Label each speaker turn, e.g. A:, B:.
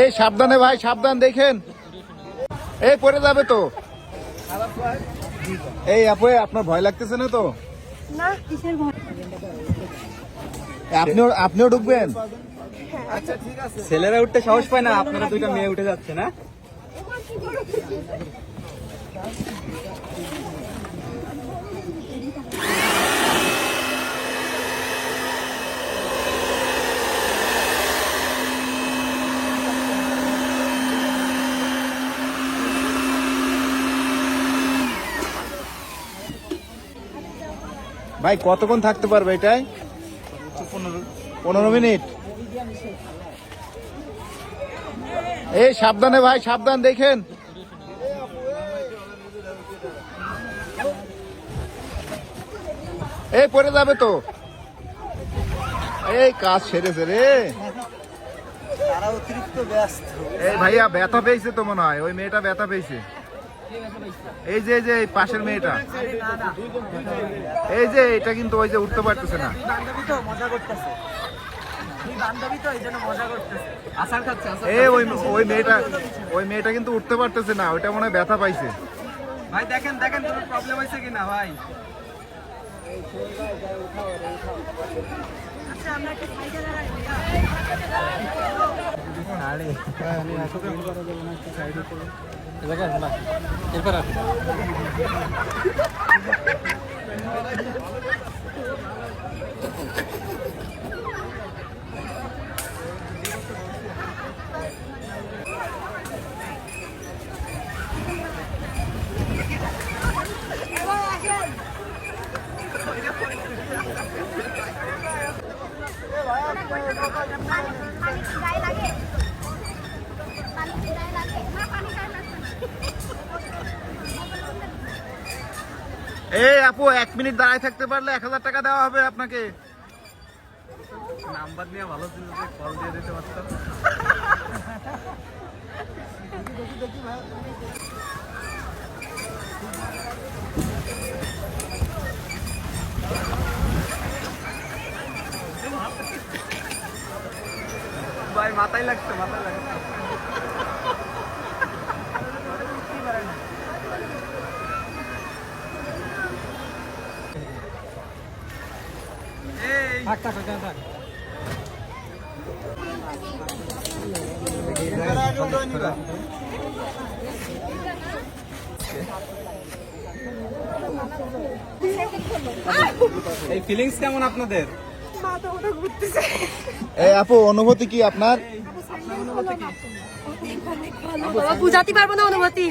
A: এই সাবধানে ভাই সাবধান দেখেন। এই পরে যাবে তো। এই আপু আপনার ভয় লাগতেছে না তো?
B: না
A: আপনিও আপনিও ঢুকবেন?
C: ছেলেরা উঠতে সাহস পায় না আপনারা দুইটা মেয়ে উঠে যাচ্ছে না?
A: ভাই কতক্ষণ থাকতে পারবে এটাই? পনেরো মিনিট। এই সাবধানে ভাই সাবধান দেখেন। এই পড়ে যাবে তো। এই কাজ সেরেছে রে।
C: অতিরিক্ত ব্যস্ত।
A: এই ভাইয়া ব্যথা পেয়েছে তো মনে হয়। ওই মেয়েটা ব্যথা পেয়েছে। এই যে এই যে এই পাশের মেয়েটা এই যে এটা কিন্তু ওই যে উঠতে পারতেছে না
C: বান্ধবী তো মজা করতেছে দুই বান্ধবী তো এই জন্য মজা করতেছে আসার খাচ্ছে আসার
A: এই ওই ওই মেয়েটা ওই মেয়েটা কিন্তু উঠতে পারতেছে না ওইটা মনে হয় ব্যথা পাইছে
C: ভাই দেখেন দেখেন কোনো প্রবলেম হয়েছে কিনা ভাই
B: আচ্ছা আমরা একটু
D: El bacán, el más. El.
A: এই আপু, এক মিনিট দাঁড়ায় থাকতে পারলে এক হাজার টাকা দেওয়া হবে আপনাকে।
C: নাম্বার নিয়ে ভালো ছিল কল দিয়ে দিতে পারতাম। ভাই, মাথায় লাগছে মাথায় লাগছে এই থাক থাক থাক থাক। এই ফিলিংস কেমন আপনাদের?
A: এই আপু অনুভূতি কি আপনার?
B: বুঝাতে পারব না অনুমতি